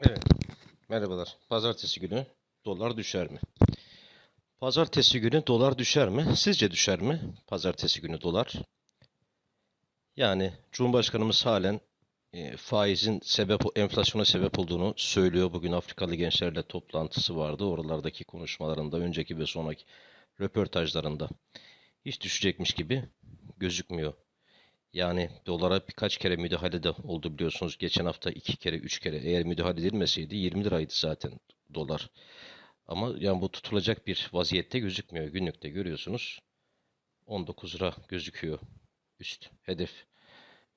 Evet, merhabalar. Pazartesi günü dolar düşer mi? Pazartesi günü dolar düşer mi? Sizce düşer mi? Pazartesi günü dolar. Yani Cumhurbaşkanımız halen e, faizin sebep, enflasyona sebep olduğunu söylüyor. Bugün Afrikalı gençlerle toplantısı vardı. Oralardaki konuşmalarında, önceki ve sonraki röportajlarında hiç düşecekmiş gibi gözükmüyor. Yani dolara birkaç kere müdahale de oldu biliyorsunuz. Geçen hafta iki kere, üç kere. Eğer müdahale edilmeseydi 20 liraydı zaten dolar. Ama yani bu tutulacak bir vaziyette gözükmüyor. Günlükte görüyorsunuz 19 lira gözüküyor üst hedef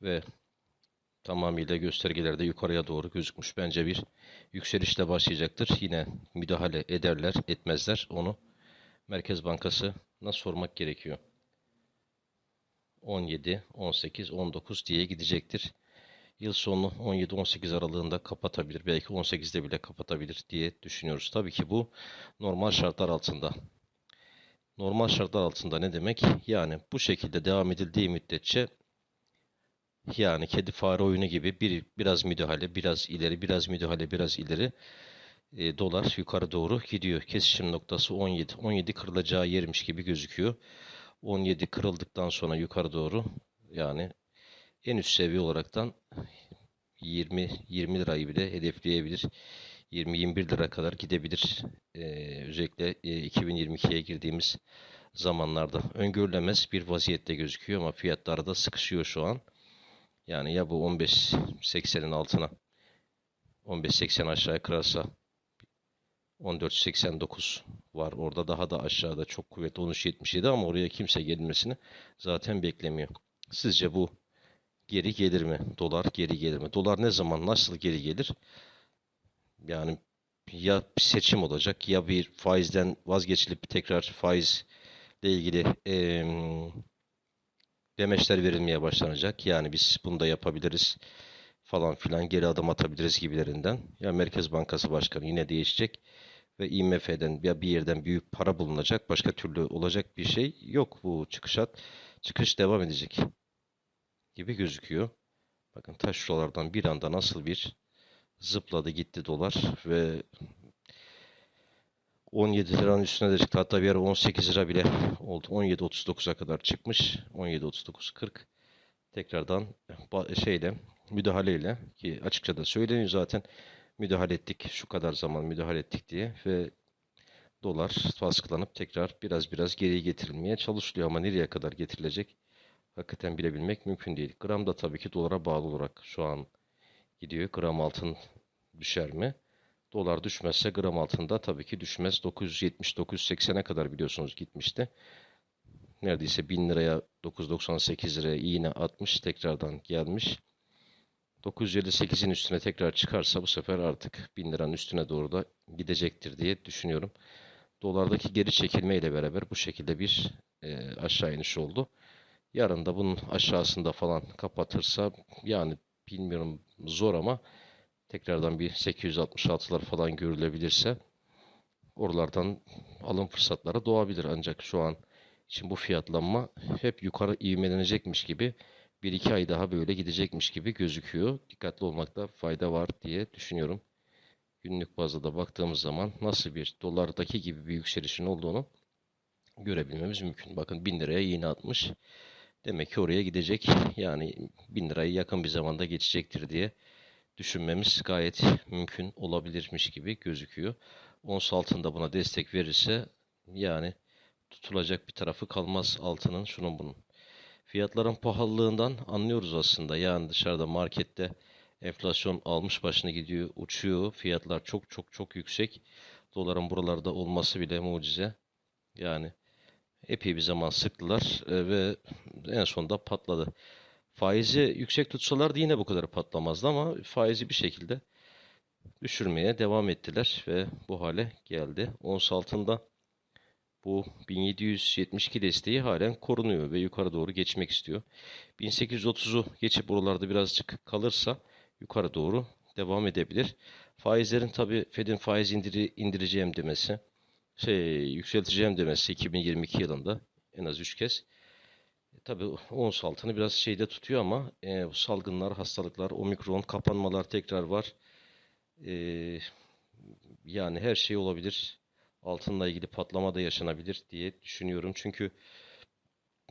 ve tamamıyla göstergelerde yukarıya doğru gözükmüş. Bence bir yükselişle başlayacaktır. Yine müdahale ederler, etmezler. Onu Merkez Bankası'na sormak gerekiyor. 17, 18, 19 diye gidecektir. Yıl sonu 17-18 aralığında kapatabilir. Belki 18'de bile kapatabilir diye düşünüyoruz. Tabii ki bu normal şartlar altında. Normal şartlar altında ne demek? Yani bu şekilde devam edildiği müddetçe yani kedi fare oyunu gibi bir biraz müdahale, biraz ileri, biraz müdahale, biraz ileri e, dolar yukarı doğru gidiyor. Kesişim noktası 17. 17 kırılacağı yermiş gibi gözüküyor. 17 kırıldıktan sonra yukarı doğru yani en üst seviye olaraktan 20 20 lirayı bile hedefleyebilir. 20-21 lira kadar gidebilir. Ee, özellikle e, 2022'ye girdiğimiz zamanlarda öngörülemez bir vaziyette gözüküyor ama fiyatlar da sıkışıyor şu an. Yani ya bu 15.80'in altına 15.80 aşağıya kırarsa 14.89 var. Orada daha da aşağıda çok kuvvetli 13.77 ama oraya kimse gelmesini zaten beklemiyor. Sizce bu geri gelir mi? Dolar geri gelir mi? Dolar ne zaman nasıl geri gelir? Yani ya bir seçim olacak ya bir faizden vazgeçilip tekrar faizle ilgili eee demeçler verilmeye başlanacak. Yani biz bunu da yapabiliriz falan filan geri adım atabiliriz gibilerinden. Ya Merkez Bankası Başkanı yine değişecek ve IMF'den ya bir yerden büyük para bulunacak. Başka türlü olacak bir şey yok bu çıkışat. Çıkış devam edecek gibi gözüküyor. Bakın taş şuralardan bir anda nasıl bir zıpladı gitti dolar ve 17 liranın üstüne de çıktı. Hatta bir ara 18 lira bile oldu. 17.39'a kadar çıkmış. 17.39.40 tekrardan şeyle müdahaleyle ki açıkça da söyleniyor zaten müdahale ettik şu kadar zaman müdahale ettik diye ve dolar baskılanıp tekrar biraz biraz geriye getirilmeye çalışılıyor ama nereye kadar getirilecek hakikaten bilebilmek mümkün değil. Gram da tabii ki dolara bağlı olarak şu an gidiyor. Gram altın düşer mi? Dolar düşmezse gram altında tabii ki düşmez. 970-980'e kadar biliyorsunuz gitmişti. Neredeyse 1000 liraya 998 liraya iğne atmış tekrardan gelmiş. 958'in üstüne tekrar çıkarsa bu sefer artık 1000 liranın üstüne doğru da gidecektir diye düşünüyorum. Dolardaki geri çekilme ile beraber bu şekilde bir e, aşağı iniş oldu. Yarın da bunun aşağısında falan kapatırsa yani bilmiyorum zor ama tekrardan bir 866'lar falan görülebilirse oralardan alım fırsatları doğabilir. Ancak şu an için bu fiyatlanma hep yukarı ivmelenecekmiş gibi bir iki ay daha böyle gidecekmiş gibi gözüküyor. Dikkatli olmakta fayda var diye düşünüyorum. Günlük bazda da baktığımız zaman nasıl bir dolardaki gibi bir yükselişin olduğunu görebilmemiz mümkün. Bakın 1000 liraya yine atmış. Demek ki oraya gidecek. Yani 1000 lirayı yakın bir zamanda geçecektir diye düşünmemiz gayet mümkün olabilirmiş gibi gözüküyor. Ons altında buna destek verirse yani tutulacak bir tarafı kalmaz altının şunun bunun. Fiyatların pahalılığından anlıyoruz aslında. Yani dışarıda markette enflasyon almış başını gidiyor, uçuyor. Fiyatlar çok çok çok yüksek. Doların buralarda olması bile mucize. Yani epey bir zaman sıktılar e, ve en sonunda patladı. Faizi yüksek tutsalardı yine bu kadar patlamazdı ama faizi bir şekilde düşürmeye devam ettiler ve bu hale geldi. Ons altında bu 1772 desteği halen korunuyor ve yukarı doğru geçmek istiyor. 1830'u geçip buralarda birazcık kalırsa yukarı doğru devam edebilir. Faizlerin tabi Fed'in faiz indiri, indireceğim demesi, şey yükselteceğim demesi 2022 yılında en az 3 kez. E, tabi ons altını biraz şeyde tutuyor ama e, salgınlar, hastalıklar, omikron, kapanmalar tekrar var. Ee, yani her şey olabilir. Altınla ilgili patlama da yaşanabilir diye düşünüyorum. Çünkü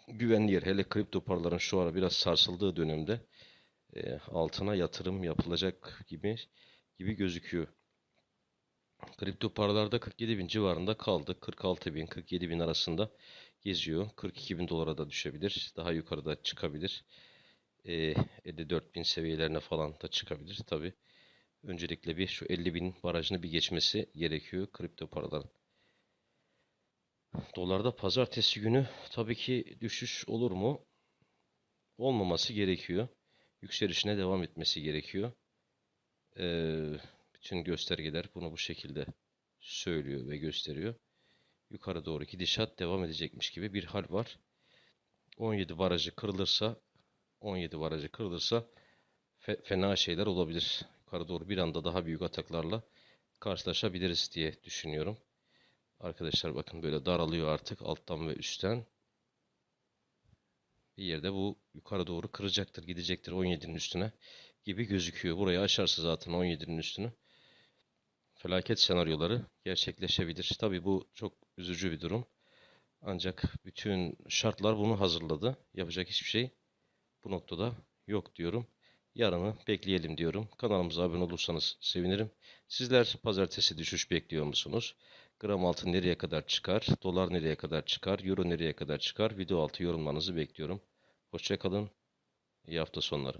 güvenli yer hele kripto paraların şu ara biraz sarsıldığı dönemde e, altına yatırım yapılacak gibi gibi gözüküyor. Kripto paralarda 47 bin civarında kaldı. 46 bin, 47 bin arasında geziyor. 42 bin dolara da düşebilir. Daha yukarıda çıkabilir. E, 54 bin seviyelerine falan da çıkabilir. Tabi öncelikle bir şu 50 bin barajını bir geçmesi gerekiyor kripto paraların. Dolarda pazartesi günü tabii ki düşüş olur mu? Olmaması gerekiyor. Yükselişine devam etmesi gerekiyor. Ee, bütün göstergeler bunu bu şekilde söylüyor ve gösteriyor. Yukarı doğru gidişat devam edecekmiş gibi bir hal var. 17 barajı kırılırsa 17 barajı kırılırsa fe- fena şeyler olabilir. Yukarı doğru bir anda daha büyük ataklarla karşılaşabiliriz diye düşünüyorum. Arkadaşlar bakın böyle daralıyor artık alttan ve üstten. Bir yerde bu yukarı doğru kıracaktır, gidecektir 17'nin üstüne gibi gözüküyor. Burayı aşarsa zaten 17'nin üstünü felaket senaryoları gerçekleşebilir. Tabii bu çok üzücü bir durum. Ancak bütün şartlar bunu hazırladı. Yapacak hiçbir şey bu noktada yok diyorum. Yarını bekleyelim diyorum. Kanalımıza abone olursanız sevinirim. Sizler pazartesi düşüş bekliyor musunuz? Gram altın nereye kadar çıkar? Dolar nereye kadar çıkar? Euro nereye kadar çıkar? Video altı yorumlarınızı bekliyorum. Hoşça kalın. İyi hafta sonları.